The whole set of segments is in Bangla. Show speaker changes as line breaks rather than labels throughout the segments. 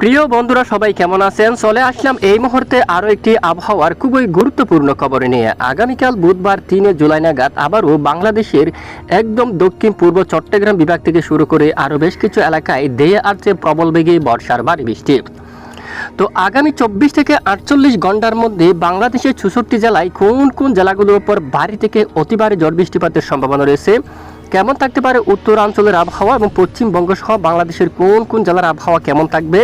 প্রিয় বন্ধুরা, সবাই কেমন আছেন? চলে আসলাম এই মুহূর্তে আরও একটি আবহাওয়ার খুবই গুরুত্বপূর্ণ খবর নিয়ে। আগামীকাল বুধবার তিনে জুলাই নাগাদ আবারও বাংলাদেশের একদম দক্ষিণ পূর্ব চট্টগ্রাম বিভাগ থেকে শুরু করে আরও বেশ কিছু এলাকায় দেয়ে আসছে প্রবল বেগে বর্ষার ভারী বৃষ্টি তো আগামী চব্বিশ থেকে আটচল্লিশ ঘণ্টার মধ্যে বাংলাদেশের চৌষট্টি জেলায় কোন কোন জেলাগুলোর উপর ভারী থেকে অতি ভারী ঝড় বৃষ্টিপাতের সম্ভাবনা রয়েছে? কেমন থাকতে পারে উত্তরাঞ্চলের আবহাওয়া এবং পশ্চিমবঙ্গ সহ বাংলাদেশের কোন কোন জেলার আবহাওয়া কেমন থাকবে?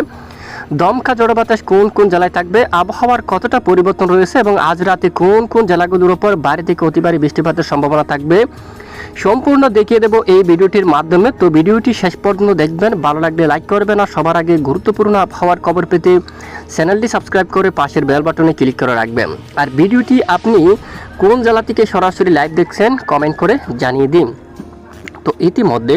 দমকা জড় বাতাস কোন কোন জেলায় থাকবে? আবহাওয়ার কতটা পরিবর্তন রয়েছে এবং আজ রাতে কোন কোন জেলাগুলোর উপর বাড়ি থেকে অতি ভারী বৃষ্টিপাতের সম্ভাবনা থাকবে? সম্পূর্ণ দেখিয়ে দেব এই ভিডিওটির মাধ্যমে। তো ভিডিওটি শেষ পর্যন্ত দেখবেন। ভালো লাগলে লাইক করবেন আর সবার আগে গুরুত্বপূর্ণ আবহাওয়ার খবর পেতে চ্যানেলটি সাবস্ক্রাইব করে পাশের বেল বাটনে ক্লিক করে রাখবেন। আর ভিডিওটি আপনি কোন জেলা থেকে সরাসরি লাইভ দেখছেন, কমেন্ট করে জানিয়ে দিন। তো ইতিমধ্যে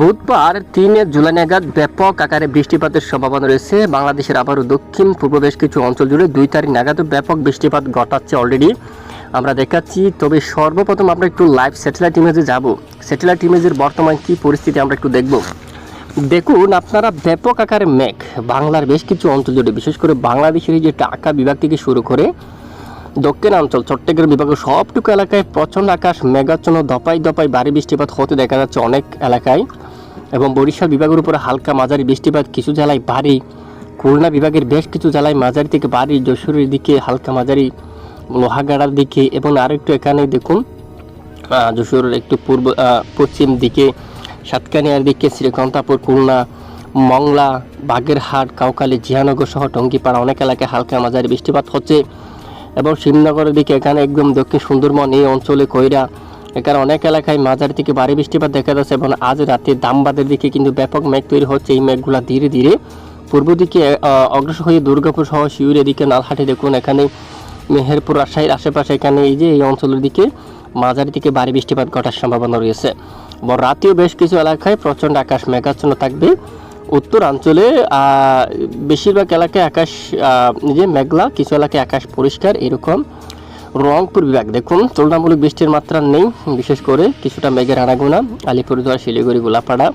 বুধবার তিন জুলাই নাগাদ ব্যাপক আকারে বৃষ্টিপাতের সম্ভাবনা রয়েছে। বাংলাদেশের আবারও দক্ষিণ, পূর্ব বেশ কিছু অঞ্চল জুড়ে দুই তারিখ নাগাদও ব্যাপক বৃষ্টিপাত ঘটাচ্ছে অলরেডি আমরা দেখাচ্ছি, তবে সর্বপ্রথম আমরা একটু লাইভ স্যাটেলাইট ইমেজে যাব। স্যাটেলাইট ইমেজের বর্তমান কি পরিস্থিতি আমরা একটু দেখব। দেখুন, আপনারা ব্যাপক আকারে মেঘ, বাংলার বেশ কিছু অঞ্চল জুড়ে, বিশেষ করে বাংলাদেশের এই যে ঢাকা বিভাগ থেকে শুরু করে দক্ষিণাঞ্চল চট্টগ্রাম বিভাগের সবটুকু এলাকায় প্রচণ্ড আকাশ, মেঘাচ্ছন্ন দপাই দপাই ভারী বৃষ্টিপাত হতে দেখা যাচ্ছে অনেক এলাকায়। এবং বরিশাল বিভাগের উপরে হালকা মাঝারি বৃষ্টিপাত, কিছু জেলায় ভারী। খুলনা বিভাগের বেশ কিছু জেলায় মাঝারি থেকে ভারী, যশোরের দিকে হালকা মাঝারি, লোহাগাড়ার দিকে এবং আরেকটু এখানে দেখুন যশোরের একটু পূর্ব পশ্চিম দিকে, সাতকানিয়ার দিকে শ্রীকান্তাপুর, খুলনা, মংলা, বাগেরহাট, কাউকালী, জিয়ানগর সহ টঙ্গিপাড়া অনেক এলাকায় হালকা মাঝারি বৃষ্টিপাত হচ্ছে। এবং শিবনগরের দিকে এখানে একদম দক্ষিণ সুন্দরবন এই অঞ্চলে কইরা এখানে অনেক এলাকায় মাঝারি থেকে ভারী বৃষ্টিপাত দেখা যাচ্ছে এবং আজ রাতে দামবাদের দিকে কিন্তু ব্যাপক মেঘ তৈরি হচ্ছে। এই মেঘগুলা ধীরে ধীরে পূর্ব দিকে অগ্রসর হয়ে দুর্গাপুর সহ শিউর এদিকে নালহাটি দেখুন, এখানে মেহেরপুর, রাজশাহীর আশেপাশে এখানে এই যে এই অঞ্চলের দিকে মাঝারি থেকে ভারী বৃষ্টিপাত ঘটার সম্ভাবনা রয়েছে। এবং রাতেও বেশ কিছু এলাকায় প্রচণ্ড আকাশ মেঘাচ্ছন্ন থাকবে। উত্তরাঞ্চলে বেশিরভাগ এলাকায় আকাশ যে মেঘলা, কিছু এলাকায় আকাশ পরিষ্কার, এরকম রংপুর বিভাগ। দেখুন, তুলনামূলক বৃষ্টির মাত্রা নেই, বিশেষ করে কিছুটা মেঘের আনাগোনা, আলিপুরদুয়ার, শিলিগুড়ি, গোলাপাড়া,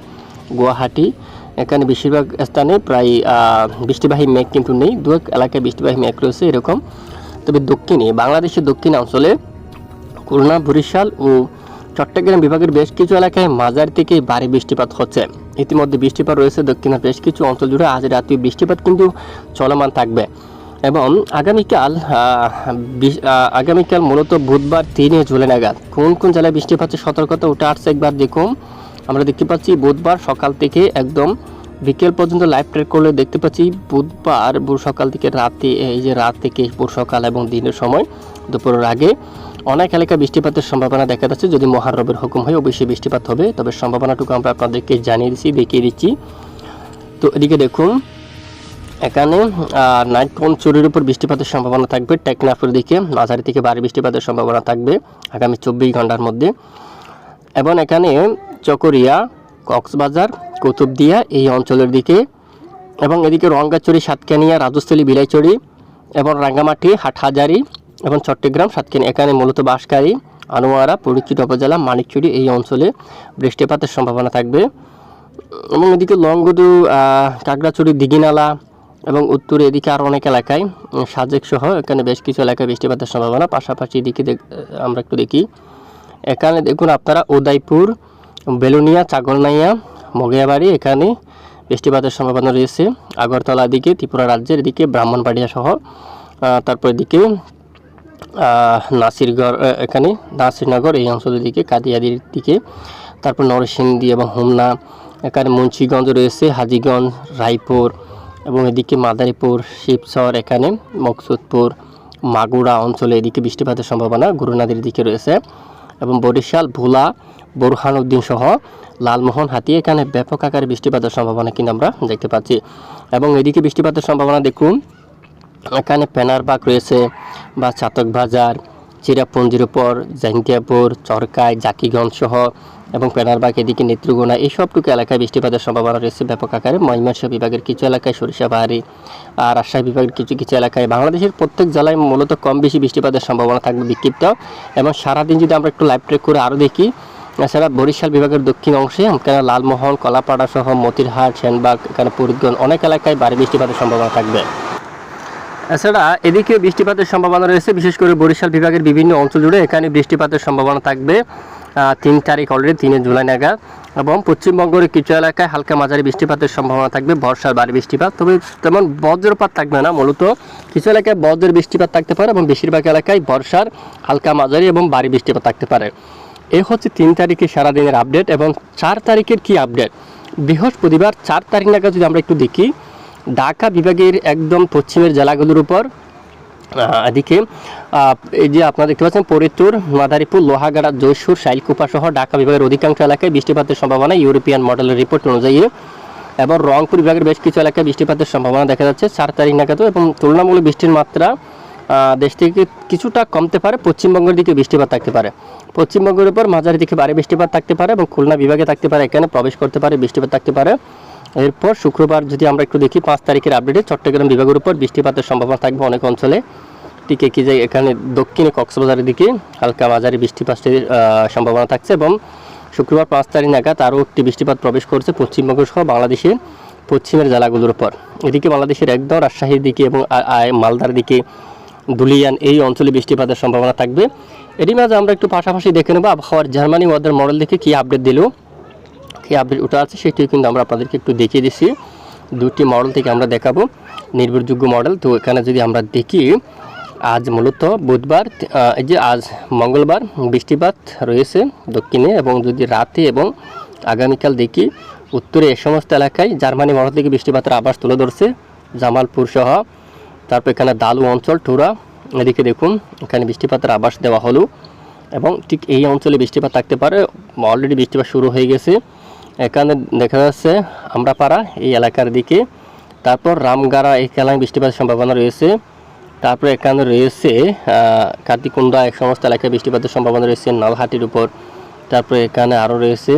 গুয়াহাটি, এখানে বেশিরভাগ স্থানে প্রায় বৃষ্টিবাহী মেঘ কিন্তু নেই দু এক এলাকায় বৃষ্টিবাহী মেঘ রয়েছে, এরকম। তবে দক্ষিণে, বাংলাদেশের দক্ষিণ অঞ্চলে খুলনা, বরিশাল ও চট্টগ্রাম বিভাগের বেশ কিছু এলাকায় মাঝারি থেকে ভারী বৃষ্টিপাত হচ্ছে। ইতিমধ্যে বৃষ্টিপাত রয়েছে দক্ষিণের বেশ কিছু অঞ্চল জুড়ে। আজ রাতে বৃষ্টিপাত কিন্তু চলমান থাকবে। এবং আগামীকাল আগামীকাল মূলত বুধবার তিনে জুলাই নাগাদ। কোন কোন জেলায় বৃষ্টিপাতের সতর্কতা উঠে আসছে একবার দেখুন। আমরা দেখতে পাচ্ছি বুধবার সকাল থেকে একদম বিকেল পর্যন্ত লাইভ ট্রেক করলে দেখতে পাচ্ছি বুধবার ভোর সকাল থেকে রাতে, এই যে রাত থেকে ভোর সকাল এবং দিনের সময়, দুপুরের আগে। অনেক এলাকায় বৃষ্টিপাতের সম্ভাবনা দেখা যাচ্ছে। যদি মহারবের হুকুম হয়, অবশ্যই বৃষ্টিপাত হবে। তবে সম্ভাবনাটুকু আমরা আপনাদেরকে জানিয়ে দিচ্ছি দেখিয়ে দিচ্ছি। তো এদিকে দেখুন, এখানে নাইট চুরির উপর বৃষ্টিপাতের সম্ভাবনা থাকবে? টেকনাফের দিকে, মাঝারি থেকে ভারী বৃষ্টিপাতের সম্ভাবনা থাকবে আগামী চব্বিশ ঘণ্টার মধ্যে। এবং এখানে চকরিয়া, কক্সবাজার, কুতুবদিয়া এই অঞ্চলের দিকে এবং এদিকে রঙ্গাচুরি, সাতকানিয়া, রাজস্থলী, বিলাইচড়ি এবং রাঙ্গামাটি, হাটহাজারি এবং চট্টগ্রাম সাতকানিয়া এখানে মূলত বাঁশকারী আনোয়ারা পরিচিত উপজেলা, মানিকচুরি এই অঞ্চলে বৃষ্টিপাতের সম্ভাবনা থাকবে। এবং এদিকে লংগদু কাকড়াচুরি, দিঘিনালা এবং উত্তরে এদিকে আরও অনেক এলাকায় সাজেক সহ এখানে বেশ কিছু এলাকায় বৃষ্টিপাতের সম্ভাবনা, পাশাপাশি এদিকে আমরা একটু দেখি। এখানে দেখুন আপনারা উদয়পুর, বেলুনিয়া, চাগলনাইয়া, মগিয়াবাড়ি, এখানে বৃষ্টিপাতের সম্ভাবনা রয়েছে। আগরতলা দিকে, ত্রিপুরা রাজ্যের এদিকে, ব্রাহ্মণবাড়িয়া সহ তারপর এদিকে নাসিরগড় এখানে নাসিরনগর, এই অঞ্চলের দিকে, কাদিয়াদির দিকে। তারপর নরসিংদী এবং হোমনা, এখানে মুন্সিগঞ্জ রয়েছে, হাজিগঞ্জ, রায়পুর এবং এদিকে মাদারীপুর শিবচর এখানে মকসুদপুর, মাগুরা অঞ্চলে এদিকে বৃষ্টিপাতের সম্ভাবনা গুরুনাদির দিকে রয়েছে এবং বরিশাল, ভোলা, বোরহানুদ্দিন সহ লালমোহন, হাতি, এখানে ব্যাপক আকারে বৃষ্টিপাতের সম্ভাবনা কিন্তু আমরা দেখতে পাচ্ছি। এবং এদিকে বৃষ্টিপাতের সম্ভাবনা দেখুন এখানে পেনারবাগ রয়েছে বা চাতক বাজার, চিরাপুঞ্জির উপর জাইন্তিয়াপুর চরকায় জাকিগঞ্জ সহ এবং পেনারবাগ এদিকে নেত্রকোনা এই সবটুকু এলাকায় বৃষ্টিপাতের সম্ভাবনা রয়েছে ব্যাপক আকারে। ময়মনসিংহ বিভাগের কিছু এলাকায় সরিষাবাহারি আর রাজশাহী বিভাগের কিছু কিছু এলাকায় বাংলাদেশের প্রত্যেক জেলায় মূলত কম বেশি বৃষ্টিপাতের সম্ভাবনা থাকবে বিক্ষিপ্ত। এবং সারাদিন যদি আমরা একটু লাইভ ট্রেক করে আরও দেখি, এছাড়া বরিশাল বিভাগের দক্ষিণ অংশে এখানে লালমোহন, কলাপাড়া সহ মতিরহাট, সেনবাগ, এখানে পুরীগঞ্জ অনেক এলাকায় ভারী বৃষ্টিপাতের সম্ভাবনা থাকবে। এছাড়া এদিকে বৃষ্টিপাতের সম্ভাবনা রয়েছে, বিশেষ করে বরিশাল বিভাগের বিভিন্ন অঞ্চল জুড়ে এখানে বৃষ্টিপাতের সম্ভাবনা থাকবে তিন তারিখ অলরেডি তিনে জুলাই নাগাদ। এবং পশ্চিমবঙ্গের কিছু এলাকায় হালকা মাঝারি বৃষ্টিপাতের সম্ভাবনা থাকবে, বর্ষার ভারী বৃষ্টিপাত। তবে তেমন বজ্রপাত থাকবে না মূলত। কিছু এলাকায় বজ্রের বৃষ্টিপাত থাকতে পারে এবং বেশিরভাগ এলাকায় বর্ষার হালকা মাঝারি এবং ভারী বৃষ্টিপাত থাকতে পারে। এ হচ্ছে তিন তারিখে সারাদিনের আপডেট এবং চার তারিখের কি আপডেট বৃহস্পতিবার চার তারিখ নাগাদ যদি আমরা একটু দেখি ঢাকা বিভাগের একদম পশ্চিমের জেলাগুলোর উপর এদিকে এই যে আপনারা দেখতে পাচ্ছেন ফরিদপুর মাদারীপুর, লোহাগাড়া, জয়সুর, শাইলকুপা সহ ঢাকা বিভাগের অধিকাংশ এলাকায় বৃষ্টিপাতের সম্ভাবনা ইউরোপিয়ান মডেলের রিপোর্ট অনুযায়ী। এবং রংপুর বিভাগের বেশ কিছু এলাকায় বৃষ্টিপাতের সম্ভাবনা দেখা যাচ্ছে, চার তারিখ নাগাদ। এবং তুলনামূলক বৃষ্টির মাত্রা দেশ থেকে কিছুটা কমতে পারে, পশ্চিমবঙ্গের দিকে বৃষ্টিপাত থাকতে পারে। পশ্চিমবঙ্গের উপর মাঝারি দিকে ভারী বৃষ্টিপাত থাকতে পারে এবং খুলনা বিভাগে থাকতে পারে, এখানে প্রবেশ করতে পারে, বৃষ্টিপাত থাকতে পারে। এরপর শুক্রবার যদি আমরা একটু দেখি, পাঁচ তারিখের আপডেটে চট্টগ্রাম বিভাগের উপর বৃষ্টিপাতের সম্ভাবনা থাকবে অনেক অঞ্চলে। ঠিক একই যে এখানে দক্ষিণে কক্সবাজারের দিকে হালকা মাঝারি বৃষ্টিপাতের সম্ভাবনা থাকছে এবং শুক্রবার পাঁচ তারিখ নাগাদ আরও একটি বৃষ্টিপাত প্রবেশ করছে পশ্চিমবঙ্গ সহ বাংলাদেশের পশ্চিমের জেলাগুলোর উপর। এদিকে বাংলাদেশের একদম রাজশাহীর দিকে এবং মালদার দিকে, দুলিয়ান এই অঞ্চলে বৃষ্টিপাতের সম্ভাবনা থাকবে। এরই মাঝে আমরা একটু পাশাপাশি দেখে নেব আবহাওয়ার জার্মানি ওয়াদার মডেল দেখে কী আপডেট দিল। কি আপডেট ওটা আছে, সেটিও কিন্তু আমরা আপনাদেরকে একটু দেখিয়ে দিচ্ছি। দুটি মডেল থেকে আমরা দেখাবো, নির্ভরযোগ্য মডেল তো এখানে যদি আমরা দেখি, আজ মূলত বুধবার এই যে আজ মঙ্গলবার, বৃষ্টিপাত রয়েছে দক্ষিণে এবং যদি রাতে এবং আগামীকাল দেখি, উত্তরে এ সমস্ত এলাকায় জার্মানি মডেল থেকে বৃষ্টিপাতের আবাস তুলে ধরছে। জামালপুর সহ, তারপর এখানে দালু অঞ্চল টুরা এদিকে দেখুন, এখানে বৃষ্টিপাতের আবাস দেওয়া হলো। এবং ঠিক এই অঞ্চলে বৃষ্টিপাত থাকতে পারে, অলরেডি বৃষ্টিপাত শুরু হয়ে গেছে। এখানে দেখা যাচ্ছে আমরা পাড়া এই এলাকার দিকে। তারপর রামগাড়া এই খেলায় বৃষ্টিপাতের সম্ভাবনা রয়েছে। তারপর এখানে রয়েছে কাতিকুন্ডা এক সমস্ত এলাকায় বৃষ্টিপাতের সম্ভাবনা রয়েছে, নলহাটির উপর। তারপরে এখানে আরও রয়েছে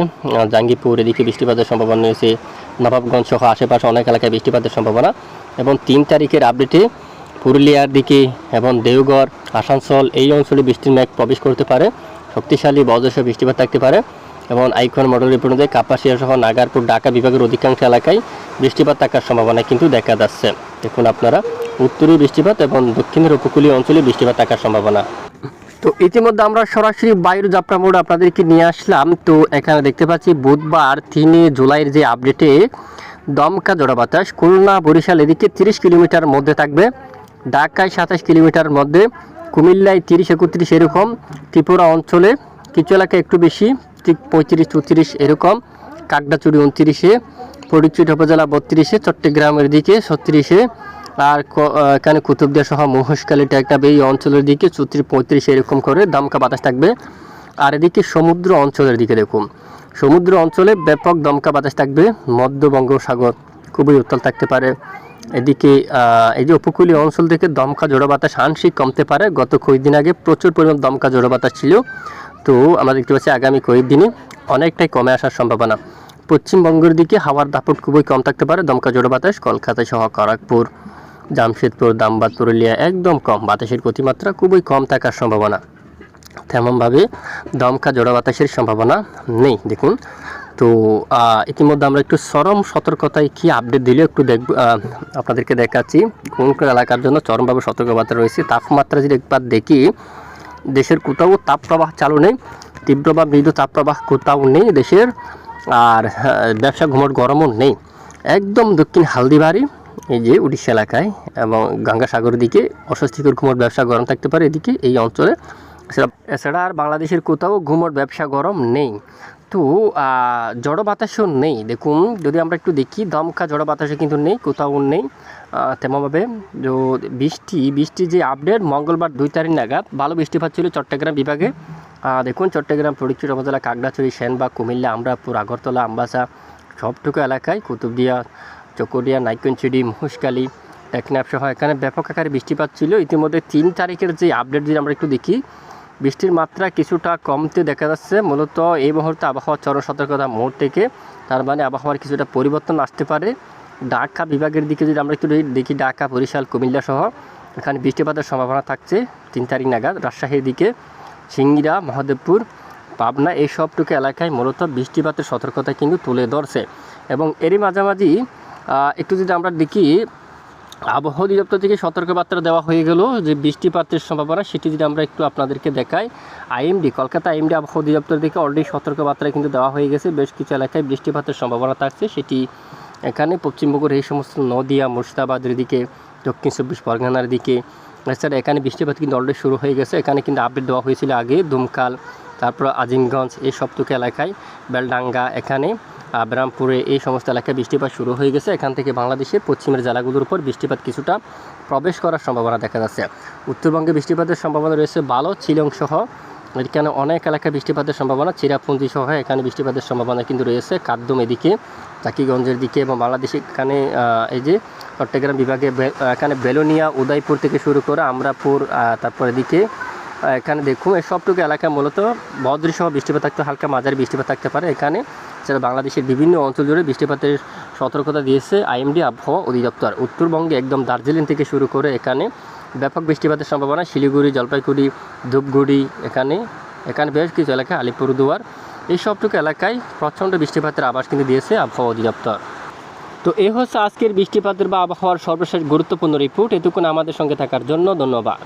জাঙ্গিপুর এদিকে বৃষ্টিপাতের সম্ভাবনা রয়েছে। নবাবগঞ্জ সহ আশেপাশে অনেক এলাকায় বৃষ্টিপাতের সম্ভাবনা। এবং তিন তারিখের আপডেটে পুরুলিয়ার দিকে এবং দেওগড়, আসানসোল এই অঞ্চলে বৃষ্টির মেঘ প্রবেশ করতে পারে। শক্তিশালী বজ্রসহ বৃষ্টিপাত থাকতে পারে। এবং আইকন মডেল রিপোর্ট অনুযায়ী কাপাসিয়া সহ নাগারপুর, ঢাকা বিভাগের অধিকাংশ এলাকায় বৃষ্টিপাত থাকার সম্ভাবনা কিন্তু দেখা যাচ্ছে। দেখুন আপনারা, উত্তরে বৃষ্টিপাত এবং দক্ষিণের উপকূলীয় অঞ্চলে বৃষ্টিপাত থাকার সম্ভাবনা। তো ইতিমধ্যে আমরা সরাসরি বায়ুর যাত্রা মোড আপনাদেরকে নিয়ে আসলাম। তো এখানে দেখতে পাচ্ছি বুধবার তিনে জুলাইয়ের যে আপডেটে দমকা জোড়া বাতাস, খুলনা, বরিশাল এদিকে তিরিশ কিলোমিটার মধ্যে থাকবে। ঢাকায় সাতাশ কিলোমিটার মধ্যে, কুমিল্লায় তিরিশ, একত্রিশ এরকম। ত্রিপুরা অঞ্চলে কিছু এলাকায় একটু বেশি। ঠিক পঁয়ত্রিশ চৌত্রিশ এরকম, কাকড়াচুরি উনত্রিশে ফটিকচুরি উপজেলা বত্রিশে, চট্টগ্রামের দিকে ছত্রিশে, আর এখানে কুতুবদিয়া সহ মহেশখালী টেকনাব এই অঞ্চলের দিকে চৌত্রিশ পঁয়ত্রিশ এরকম করে দমকা বাতাস থাকবে। আর এদিকে সমুদ্র অঞ্চলের দিকে দেখুন, সমুদ্র অঞ্চলে ব্যাপক দমকা বাতাস থাকবে, মধ্য বঙ্গোপসাগর খুবই উত্তাল থাকতে পারে। এদিকে এই যে উপকূলীয় অঞ্চল থেকে দমকা জোড়া বাতাস আংশিক কমতে পারে, গত কয়েকদিন আগে প্রচুর পরিমাণ দমকা জোড়া বাতাস ছিল। তো আমরা দেখতে পাচ্ছি আগামী কয়েকদিনে অনেকটাই কমে আসার সম্ভাবনা। পশ্চিমবঙ্গের দিকে হাওয়ার দাপট খুবই কম থাকতে পারে। দমকা জোড়া বাতাস, কলকাতা সহ খড়গপুর, জামশেদপুর, দামবাদ, পুরুলিয়া একদম কম। বাতাসের গতিমাত্রা খুবই কম থাকার সম্ভাবনা। তেমনভাবে দমকা জোড়া বাতাসের সম্ভাবনা নেই, দেখুন। তো ইতিমধ্যে আমরা একটু চরম সতর্কতায় কি আপডেট দিলে একটু দেখব আপনাদেরকে দেখাচ্ছি। কোন কোন এলাকার জন্য চরমভাবে সতর্কবার্তা রয়েছে। তাপমাত্রা যদি একবার দেখি দেশের কোথাও তাপপ্রবাহ চালু নেই, তীব্র বা মৃদু তাপপ্রবাহ কোথাও নেই দেশের, আর ব্যবসা ঘুমট গরমও নেই। একদম দক্ষিণ হালদিবাড়ি, এই যে উড়িষ্যা এলাকায়, এবং গঙ্গাসাগরের দিকে অস্বস্তিকর ঘুমট ব্যবসা গরম থাকতে পারে এদিকে এই অঞ্চলে। এছাড়া আর বাংলাদেশের কোথাও ঘুমট ব্যবসা গরম নেই। তো আহ, জড় বাতাসও নেই। দেখুন যদি আমরা একটু দেখি দমকা জড় বাতাসও কিন্তু নেই কোথাও নেই তেমনভাবে বৃষ্টি বৃষ্টি যে আপডেট মঙ্গলবার দুই তারিখ নাগাদ ভালো বৃষ্টিপাত ছিল চট্টগ্রাম বিভাগে। দেখুন চট্টগ্রাম ফটিকচুরি উপজেলা কাকড়াছড়ি সেনবাগ কুমিল্লা আমরাপুর আগরতলা আমবাসা সবটুকু এলাকায় কুতুবদিয়া চকরিয়া নাইকনচিড়ি মহুশকালী টেকনাফ সহ এখানে ব্যাপক আকারে বৃষ্টিপাত ছিল। ইতিমধ্যে তিন তারিখের যে আপডেট যদি আমরা একটু দেখি বৃষ্টির মাত্রা কিছুটা কমতে দেখা যাচ্ছে। মূলত এই মুহূর্তে আবহাওয়ার চরম সতর্কতা মোড় থেকে, তার মানে আবহাওয়ার কিছুটা পরিবর্তন আসতে পারে। ঢাকা বিভাগের দিকে যদি আমরা একটু দেখি, ঢাকা, বরিশাল, কুমিল্লা সহ, এখানে বৃষ্টিপাতের সম্ভাবনা থাকছে। তিন তারিখ নাগাদ রাজশাহীর দিকে, সিঙ্গিরা, মহাদেবপুর, পাবনা এই সবটুকু এলাকায় মূলত বৃষ্টিপাতের সতর্কতা কিন্তু তুলে ধরছে। এবং এরই মাঝামাঝি একটু যদি আমরা দেখি আবহাওয়া অধিদপ্তর থেকে সতর্কবার্তা দেওয়া হয়ে গেল যে বৃষ্টিপাতের সম্ভাবনা, সেটি যদি আমরা একটু আপনাদেরকে দেখাই। আইএমডি, কলকাতা আইএমডি আবহাওয়া অধিদপ্তর থেকে অলরেডি সতর্কবার্তা কিন্তু দেওয়া হয়ে গেছে। বেশ কিছু এলাকায় বৃষ্টিপাতের সম্ভাবনা থাকছে। সেটি এখানে পশ্চিমবঙ্গের এই সমস্ত নদিয়া মুর্শিদাবাদের দিকে, দক্ষিণ চব্বিশ পরগনার দিকে। এছাড়া এখানে বৃষ্টিপাত কিন্তু অলরেডি শুরু হয়ে গেছে। এখানে কিন্তু আপডেট দেওয়া হয়েছিল আগে দুমকাল, তারপর আজিমগঞ্জ, এই সবটুকু এলাকায়, বেলডাঙ্গা এখানে। আবরামপুরে এই সমস্ত এলাকায় বৃষ্টিপাত শুরু হয়ে গেছে। এখান থেকে বাংলাদেশের পশ্চিমের জেলাগুলোর উপর বৃষ্টিপাত কিছুটা প্রবেশ করার সম্ভাবনা দেখা যাচ্ছে। উত্তরবঙ্গে বৃষ্টিপাতের সম্ভাবনা রয়েছে বালো চিলং সহ এখানে অনেক এলাকায় বৃষ্টিপাতের সম্ভাবনা। চিরাপুঞ্জি সহ এখানে বৃষ্টিপাতের সম্ভাবনা কিন্তু রয়েছে। কাদ্দম এদিকে, চাকিগঞ্জের দিকে এবং বাংলাদেশে এখানে এই যে চট্টগ্রাম বিভাগে এখানে বেলোনিয়া, উদয়পুর থেকে শুরু করে আমরাপুর তারপর এদিকে এখানে দেখুন, এই সবটুকু এলাকায় মূলত বদ্রি সহ বৃষ্টিপাত থাকতে, হালকা মাঝারি বৃষ্টিপাত থাকতে পারে এখানে। সেটা বাংলাদেশের বিভিন্ন অঞ্চল জুড়ে বৃষ্টিপাতের সতর্কতা দিয়েছে আইএমডি আবহাওয়া অধিদপ্তর। উত্তরবঙ্গে একদম দার্জিলিং থেকে শুরু করে এখানে ব্যাপক বৃষ্টিপাতের সম্ভাবনা, শিলিগুড়ি, জলপাইগুড়ি, ধূপগুড়ি এখানে এখানে বেশ কিছু এলাকায়, আলিপুরদুয়ার। এই সবটুকু এলাকায় প্রচণ্ড বৃষ্টিপাতের আভাস কিন্তু দিয়েছে আবহাওয়া অধিদপ্তর। তো এই হচ্ছে আজকের বৃষ্টিপাতের বা আবহাওয়ার সর্বশেষ গুরুত্বপূর্ণ রিপোর্ট। এতক্ষণ আমাদের সঙ্গে থাকার জন্য ধন্যবাদ।